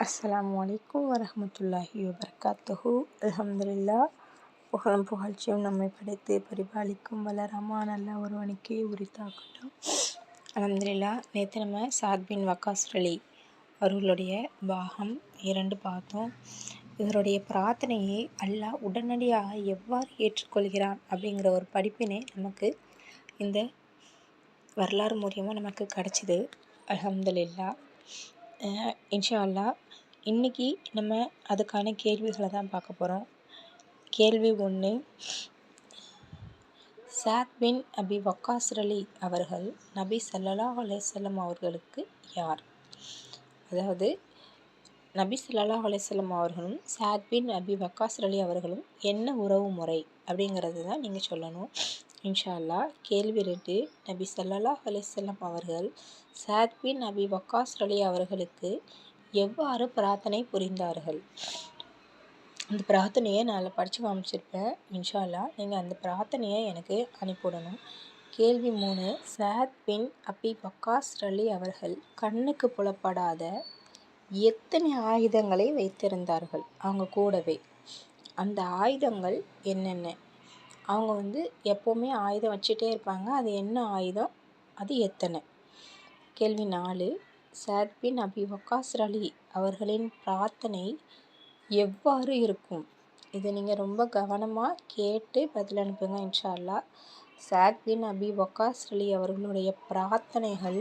அஸ்லாம் அலைக்கும் வரமத்துல்லாஹி வபர்காத்தஹு அலமதுல்லா புகழும் புகழ்ச்சியும் நம்மை படைத்து பரிபாலிக்கும் வளரமா நல்ல ஒருவனுக்கே உரித்தாக்கட்டும் அலமதுல்லா நேற்று நம்ம சாத் பின் வக்காஸ் அலி அவர்களுடைய பாகம் இரண்டு பார்த்தோம். இவருடைய பிரார்த்தனையை அல்லாஹ் உடனடியாக எவ்வாறு ஏற்றுக்கொள்கிறான் அப்படிங்கிற ஒரு படிப்பினை நமக்கு இந்த வரலாறு மூலியமாக நமக்கு கிடச்சிது. அலமதுல்லா இன்ஷா அல்லாஹ் இன்னைக்கு நம்ம அதுக்கான கேள்விகளை தான் பார்க்க போகிறோம் கேள்வி ஒன்று சாத் பின் அபி வக்காஸ்ரலி அவர்கள் நபி சல்லா அலைஹி அவர்களுக்கு யார்? அதாவது நபி சல்லா அலைஹி அவர்களும் சாத் பின் அபி வக்காஸ்ரலி அவர்களும் என்ன உறவு முறை அப்படிங்கிறது தான் நீங்கள் சொல்லணும். இன்ஷா அல்லாஹ் கேள்வி ரெண்டு நபி சல்லா அலைஹி அவர்கள் சாத் பின் அபி வக்காஸ் அலி அவர்களுக்கு எவ்வாறு பிரார்த்தனை புரிந்தார்கள்? அந்த பிரார்த்தனையை நான் அதில் படித்து காமிச்சிருப்பேன் இன்ஷா அல்லாஹ் நீங்கள் அந்த பிரார்த்தனையை எனக்கு அனுப்பிவிடணும். கேள்வி மூணு சாத் பின் அப்பி பக்காஸ் அலி அவர்கள் கண்ணுக்கு புலப்படாத எத்தனை ஆயுதங்களை வைத்திருந்தார்கள்? அவங்க கூடவே. அந்த ஆயுதங்கள் என்னென்ன? அவங்க வந்து எப்போவுமே ஆயுதம் வச்சுட்டே இருப்பாங்க. அது என்ன ஆயுதம்? அது எத்தனை? கேள்வி நாலு சாத் பின் அபி வக்காஸ் அலி அவர்களின் பிரார்த்தனை எவ்வாறு இருக்கும்? இதை நீங்கள் ரொம்ப கவனமாக கேட்டு பதில் அனுப்புங்க இன்ஷா அல்லாஹ் சாத் பின் அபி வக்காஸ் அலி அவர்களுடைய பிரார்த்தனைகள்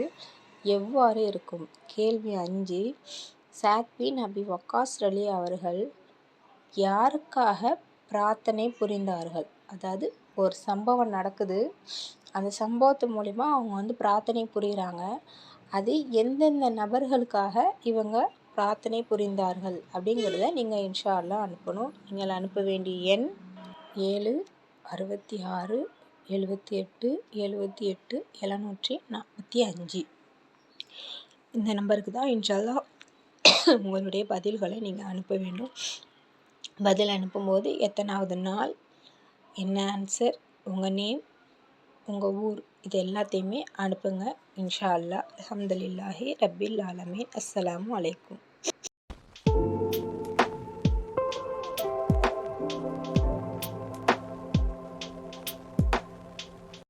எவ்வாறு இருக்கும்? கேள்வி அஞ்சு. சாத் பின் அபி வக்காஸ் அலி அவர்கள் யாருக்காக பிரார்த்தனை புரிந்தார்கள்? அதாவது ஒரு சம்பவம் நடக்குது. அந்த சம்பவத்து மூலிமா அவங்க வந்து பிரார்த்தனை புரிகிறாங்க அது எந்தெந்த நபர்களுக்காக இவங்க பிரார்த்தனை புரிந்தார்கள் அப்படிங்கிறத நீங்கள் இன்ஷா அனுப்பணும். நீங்கள் அனுப்ப வேண்டிய எண் ஏழு அறுபத்தி ஆறு எழுபத்தி எட்டு எழுபத்தி எட்டு எழுநூற்றி நாற்பத்தி அஞ்சு. இந்த நம்பருக்கு தான் இன்ஷால்லா உங்களுடைய பதில்களை நீங்கள் அனுப்ப வேண்டும். பதில் அனுப்பும்போது எத்தனாவது நாள் என்ன ஆன்சர் உங்கள் நேம் உங்கள் ஊர் இது எல்லாத்தையுமே அனுப்புங்க. இன்ஷா அல்லாஹ். அஹமதுல்லாஹி ரபில் ஆலமீன். அஸ்ஸலாமு அலைக்கும்.